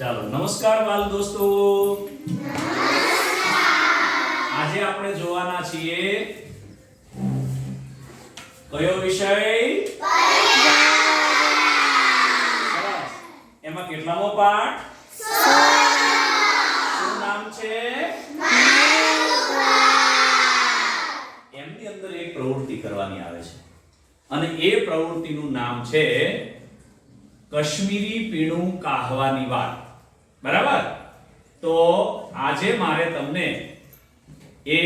ચાલો, નમસ્કાર બાલ દોસ્તો. આજે આપણે જોવાના છીએ કયો વિષય. એમાં કેટલામો પાઠ? શું નામ છે? એમની અંદર એક પ્રવૃત્તિ કરવાની આવે છે. અને એ પ્રવૃત્તિનું નામ છે કશ્મીરી પીણું કાહવાની વાત. બરાબર? તો આજે મારે તમને એ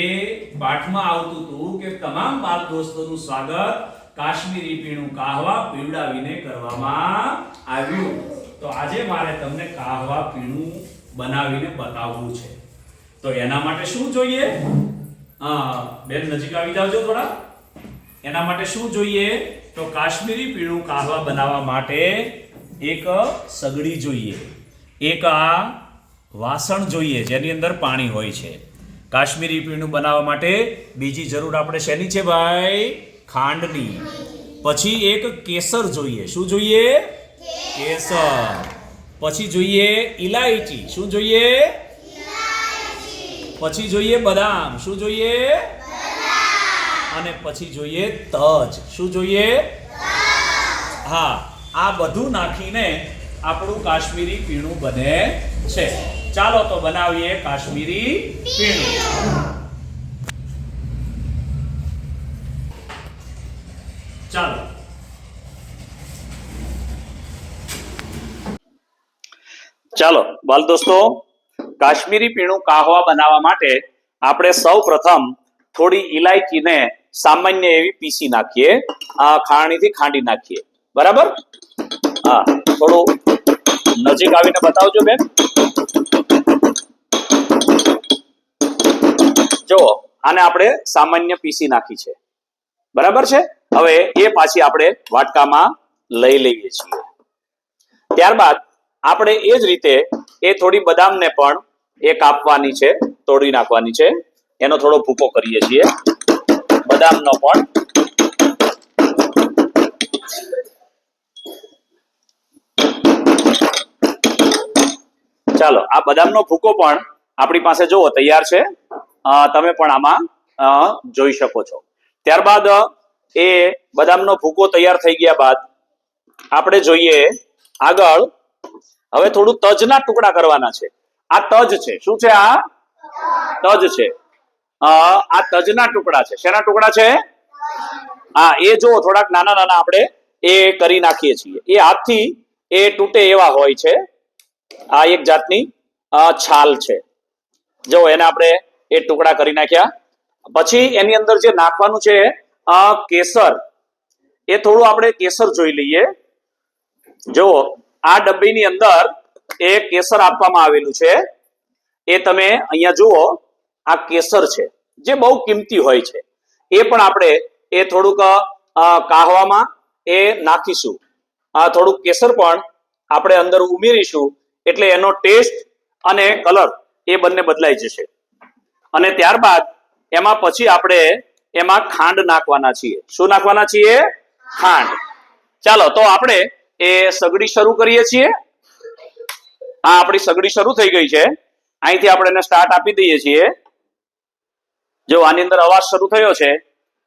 પાઠમાં આવતું હતું કે તમામ બાળ દોસ્તોનું સ્વાગત કાશ્મીરી પીણું કાહવા પીવડાવીને કરવામાં આવ્યું. તો આજે મારે તમને કાહવા પીણું બનાવીને બતાવવું છે. તો એના માટે શું જોઈએ? બેન નજીક આવી જાવજો થોડા. એના માટે શું જોઈએ? તો કાશ્મીરી પીણું કાહવા બનાવવા માટે એક સગડી જોઈએ. એક આ વાસણ જોઈએ જેની અંદર પાણી હોય છે. કાશ્મીરી પીણું બનાવવા માટે બીજી જરૂર આપણે શેની છે ભાઈ? ખાંડની. પછી એક કેસર જોઈએ. શું જોઈએ? કેસર. પછી જોઈએ ઇલાયચી શું જોઈએ? પછી જોઈએ બદામ. શું જોઈએ? અને પછી જોઈએ તજ. શું જોઈએ? હા આ બધું નાખીને આપણું કાશ્મીરી પીણું બને છે. ચાલો તો બનાવીએ કાશ્મીરી પીણું. ચાલો. ચાલો બાલ દોસ્તો કાશ્મીરી પીણું કાહવા બનાવવા માટે આપણે સૌ પ્રથમ થોડી ઇલાયચીને સામાન્ય એવી પીસી નાખીએ. આ ખાણીથી ખાંડી નાખીએ. બરાબર? હા, થોડું નજીક આવીને બતાવજો બેન. જો, આને આપણે સામાન્ય પીસી નાખી છે. બરાબર છે? હવે એ પાછી આપણે વાટકામાં લઈ લઈએ છીએ. ત્યારબાદ આપણે એ જ રીતે એ થોડી બદામને પણ એ કાપવાની છે, તોડી નાખવાની છે. એનો થોડો ભૂકો કરીએ છીએ. બદામનો પણ ચાલો, આ બદામનો ભૂકો પણ આપણી પાસે જુઓ તૈયાર છે. તમે પણ આમાં જોઈ શકો છો. ત્યારબાદ, એ બદામનો ભૂકો તૈયાર થઈ ગયા બાદ આપણે જોઈએ આગળ, હવે થોડું તજના ટુકડા કરવાના છે. આ તજ છે. શું છે આ? તજ છે. આ તજના ટુકડા છે. શેના ટુકડા છે? હા, એ જો થોડાક નાના નાના આપણે એ કરી નાખીએ છીએ. એ હાથથી એ તૂટે એવા હોય છે. આ એક જાતની છાલ છે. જો એને આપણે એ ટુકડા કરી નાખ્યા. પછી એની અંદર જે નાખવાનું છે કેસર. એ થોડું આપણે કેસર જોઈ લઈએ. જો, આ ડબ્બીની અંદર એ કેસર આપવામાં આવેલું છે. એ તમે અહીંયા જુઓ, આ કેસર છે, જે બહુ કિંમતી હોય છે. એ પણ આપણે એ થોડુંક કાહવામાં એ નાખીશું. આ થોડુંક કેસર પણ આપણે અંદર ઉમેરીશું. એટલે એનો ટેસ્ટ અને કલર એ બંને બદલાઈ જશે. અને ત્યારબાદ એમાં પછી આપણે એમાં ખાંડ નાખવાના છીએ. શું નાખવાના છીએ? ખાંડ. ચાલો, તો આપણે એ સગડી શરૂ કરીએ છીએ. આ આપણી સગડી શરૂ થઈ ગઈ છે. અહીંથી આપણે એને સ્ટાર્ટ આપી દઈએ છીએ. જો આની અંદર અવાજ શરૂ થયો છે,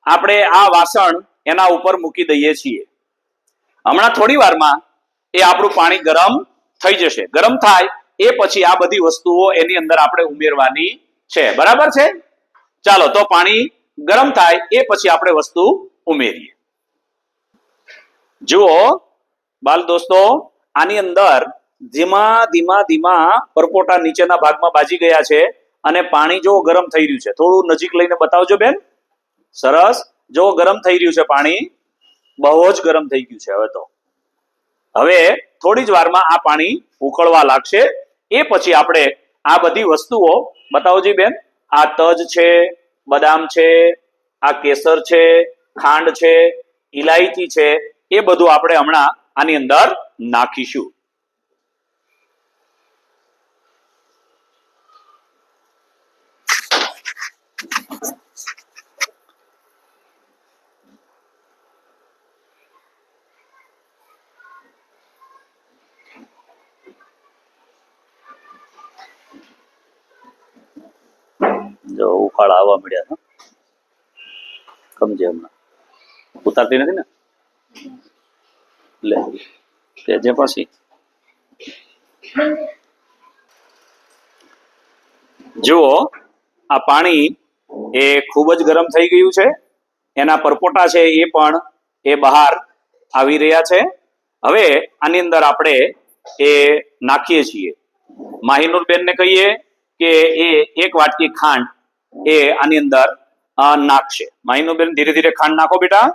આપણે આ વાસણ એના ઉપર મૂકી દઈએ છીએ. હમણાં થોડી વારમાં એ આપણું પાણી ગરમ થઈ જશે. ગરમ થાય એ પછી આ બધી વસ્તુઓ એની અંદર આપણે ઉમેરવાની છે. બરાબર છે? ચાલો, તો પાણી ગરમ થાય એ પછી આપણે વસ્તુ ઉમેરીએ. જુઓ, બાલ દોસ્તો, આની અંદર ધીમા ધીમા ધીમા પરપોટા નીચેના ભાગમાં બાજી ગયા છે અને પાણી જો ગરમ થઈ રહ્યું છે. થોડું નજીક લઈને બતાવજો બેન. સરસ. જો ગરમ થઈ રહ્યું છે પાણી, બહુ જ ગરમ થઈ ગયું છે હવે તો. હવે થોડી જ વારમાં આ પાણી ઉકળવા લાગશે. એ પછી આપણે આ બધી વસ્તુઓ બતાવોજી બેન, આ તજ છે, બદામ છે, આ કેસર છે, ખાંડ છે ઇલાયચી છે, એ બધું આપણે હમણાં આની અંદર નાખીશું. જો ઉકાળ આવવા મળ્યા સમજે હમણાં. ઉતારતી નથી ને? લે, તે જે પાછી જુઓ, આ પાણી એ ખૂબ જ ગરમ થઈ ગયું છે. એના પરપોટા છે એ પણ એ બહાર આવી રહ્યા છે. હવે આની અંદર આપણે એ નાખીએ છીએ. માહિનુર બેનને કહીએ કે એ એક વાટકી ખાંડ એ આની અંદર નાખશે માહિનું બેન ધીરે ધીરે ખાંડ નાખો બેટા.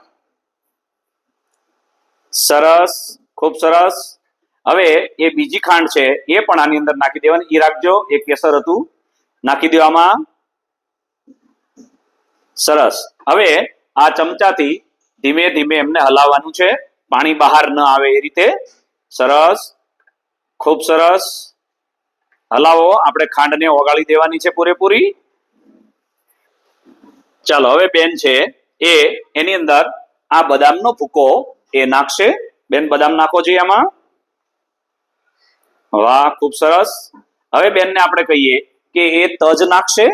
સરસ, ખૂબ સરસ. હવે એ બીજી ખાંડ છે, એ પણ આની અંદર નાખી દેવાની. એ રાખજો, એ કેસર હતું. નાખી દેવામાં. સરસ. હવે આ ચમચાથી ધીમે ધીમે એમને હલાવવાનું છે. પાણી બહાર ન આવે એ રીતે. સરસ. ખૂબ સરસ. હલાવો. આપણે ખાંડને ઓગાળી દેવાની છે પૂરેપૂરી. ચાલો, હવે બેન છે એ, એની અંદર આ બદામનો ભૂકો એ નાખશે. બેન, બદામ નાખો જોઈએ આમાં. વાહ, ખૂબ સરસ. હવે બેનને આપણે કહીએ કે એ તજ નાખશે.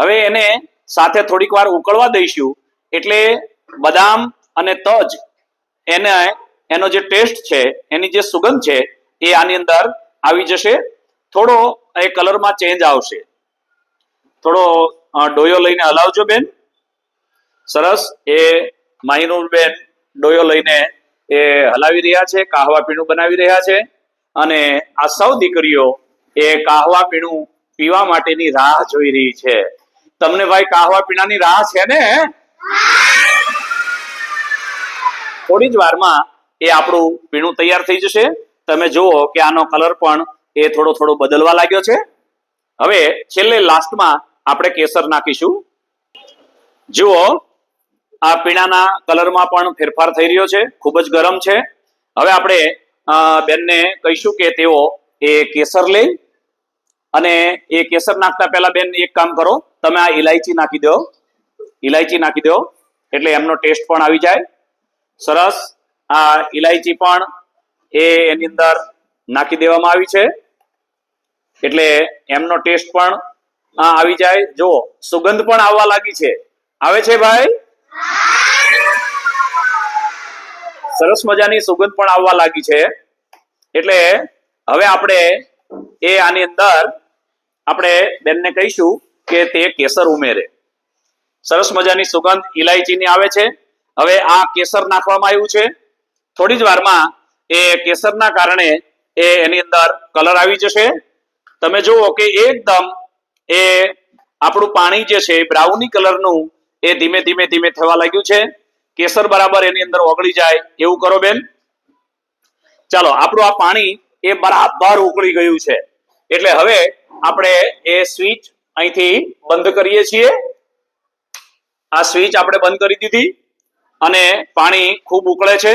હવે એને સાથે થોડીક વાર ઉકળવા દઈશું. એટલે બદામ અને તજ એને, એનો જે ટેસ્ટ છે, એની જે સુગંધ છે, એ આની અંદર આવી જશે. થોડો એ કલરમાં ચેન્જ આવશે. થોડો ડોયો લઈને હલાવજો બેન. સરસ. એ માહિનુર બેન ડોયો લઈને એ હલાવી રહ્યા છે, કાહવા પીણું બનાવી રહ્યા છે અને આ સૌ દીકરીઓ એ કાહવા પીણું પીવા માટેની રાહ જોઈ રહી છે. તમને ભાઈ કાહવા પીણાની રાહ છે ને? થોડી જ વારમાં એ આપણું પીણું તૈયાર થઈ જશે. તમે જુઓ કે આનો કલર પણ એ થોડો થોડો બદલવા લાગ્યો છે. હવે છેલ્લે લાસ્ટમાં આપણે કેસર નાખીશું. જુઓ, આ પીણાના કલરમાં પણ ફેરફાર થઈ રહ્યો છે, ખૂબ જ ગરમ છે. હવે આપણે બેનને કહીશું કે તેઓ એ કેસર લે અને એ કેસર નાખતા પહેલા બેન એક કામ કરો, તમે આ ઇલાયચી નાખી દો. ઇલાયચી નાખી દો, એટલે એમનો ટેસ્ટ પણ આવી જાય. સરસ. આ ઇલાયચી પણ એ એની અંદર નાખી દેવામાં આવી છે. એટલે એમનો ટેસ્ટ પણ આવી જાય. જો સુગંધ પણ આવવા લાગી છે. આવે છે ભાઈ? સરસ મજાની સુગંધ પણ આવવા લાગી છે. એટલે હવે આપણે એ આની અંદર આપણે બેનને કહીશું કે તે કેસર ઉમેરે. સરસ મજાની સુગંધ ઇલાયચીની આવે છે. હવે આ કેસર નાખવામાં આવ્યું છે. થોડી જ વારમાં એ કેસરના કારણે એ એની અંદર કલર આવી જશે. તમે જુઓ કે એકદમ એ આપણું પાણી જે છે બ્રાઉની કલરનું એ ધીમે ધીમે ધીમે થવા લાગ્યું છે. કેસર બરાબર એની અંદર ઓગળી જાય. એવું કરો બેન. ચાલો, આપણું આ પાણી એ બરાબર ઉકળી ગયું છે. એટલે હવે આપણે એ સ્વિચ અહીંથી બંધ કરીએ છીએ. આ સ્વિચ આપણે બંધ કરી દીધી અને પાણી ખૂબ ઉકળે છે.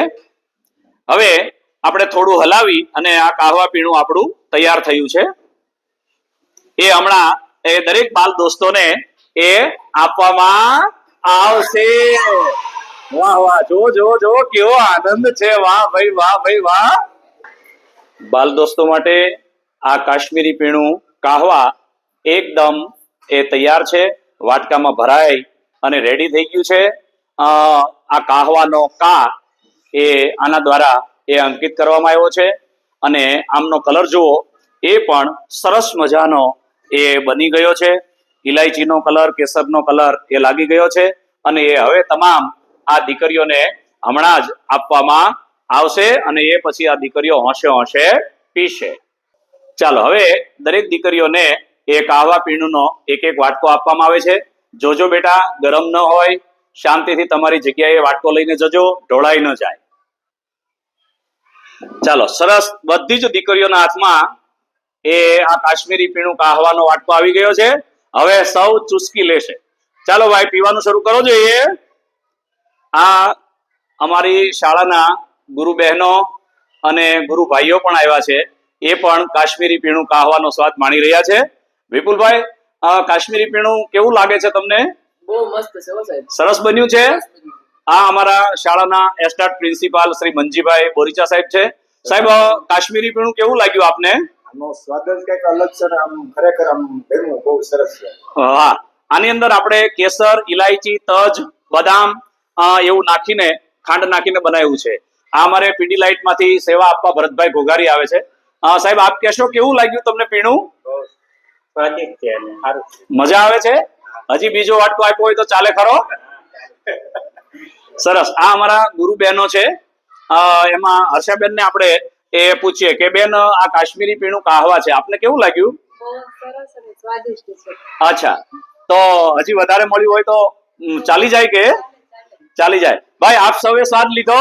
હવે આપણે થોડું હલાવી અને આ કાહવા પીણું આપણું તૈયાર થયું છે. એ હમણાં એ દરેક બાલ દોસ્તોને એ આપવામાં આવશે. વાહ વાહ જો જો જો કેવો આનંદ છે. વાહ, ભાઈ વાહ ભાઈ, વાહ. બાલ દોસ્તો માટે આ કાશ્મીરી પીણું કાહવા એકદમ એ તૈયાર છે. વાટકામાં ભરાઈ અને રેડી થઈ ગયું છે. આ કાહવાનો કા એ આના દ્વારા એ અંકિત કરવામાં આવ્યો છે. અને આમનો કલર જુઓ, એ પણ સરસ મજાનો એ બની ગયો છે. ઇલાયચીનો કલર, કેસરનો કલર એ લાગી ગયો છે અને એ હવે તમામ આ દીકરીઓને હમણાં જ આપવામાં આવશે અને એ પછી આ દીકરીઓ હોંશે હોંશે પીશે ચાલો, હવે દરેક દીકરીઓને એ કાહવા પીણુંનો એક એક વાટકો આપવામાં આવે છે. જોજો બેટા, ગરમ ન હોય, શાંતિથી તમારી જગ્યાએ વાટકો લઈને જજો, ઢોળાઈ ન જાય. ચાલો, સરસ બધી જ દીકરીઓના હાથમાં એ આ કાશ્મીરી પીણું કાહવાનો વાટકો આવી ગયો છે. હવે સૌ ચુસ્કી લેશે. ચાલો ભાઈ પીવાનું શરૂ કરો જોઈએ. આ અમારી શાળાના ગુરુ બહેનો અને ગુરુ ભાઈઓ પણ આવ્યા છે. એ પણ કાશ્મીરી પીણું કાહવાનો સ્વાદ માણી રહ્યા છે. વિપુલભાઈ આ કાશ્મીરી પીણું કેવું લાગે છે તમને? બહુ મસ્ત છે સાહેબ. સરસ બન્યું છે? આ અમારા શાળાના એસ્ટાટ પ્રિન્સિપાલ શ્રી મંજીભાઈ બોરીચા સાહેબ છે. સાહેબ કાશ્મીરી પીણું કેવું લાગ્યું આપને? આનો સ્વાદ જ કંઈક અલગ છે આમ ખરેખર આમ ભેગું બહુ સરસ છે. હા. આની અંદર આપણે કેસર ઇલાયચી તજ બદામ એવું નાખીને ખાંડ નાખીને બનાવ્યું છે. આ અમારે પીડી લાઇટમાંથી સેવા આપવા ભરતભાઈ ઘોઘારી આવે છે. સાહેબ આપ કહેશો કેવું લાગ્યું તમને પીણું? મજા આવે છે? હજી બીજો વાટકો આપ્યો હોય તો ચાલે ખરો? સરસ. આ અમારા ગુરુ બહેનો છે એમાં હર્ષાબેન ને આપણે એ પૂછીએ કે બેન આ કાશ્મીરી પીણું કાહવા છે? આપને કેવું લાગ્યું? અચ્છા. તો હજી વધારે મળ્યું હોય તો ચાલી જાય કે? ચાલી જાય. ભાઈ આપ સૌએ સ્વાદ લીધો?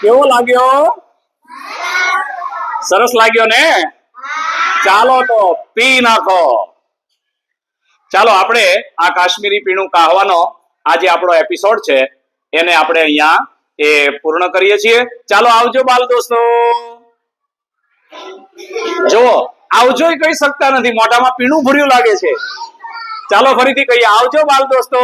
કેવો લાગ્યો? સરસ લાગ્યો ને? ચાલો તો પી નાખો. ચાલો આપણે આ કાશ્મીરી પીણું કાહવાનો આજે આપણો એપિસોડ છે. એને આપણે અહીંયા એ પૂર્ણ કરીએ છીએ. ચાલો આવજો બાલ દોસ્તો. જુઓ, આવજો કહી શકતા નથી. મોઢામાં પીણું ભર્યું લાગે છે. ચાલો ફરીથી કહીએ, આવજો બાલ દોસ્તો.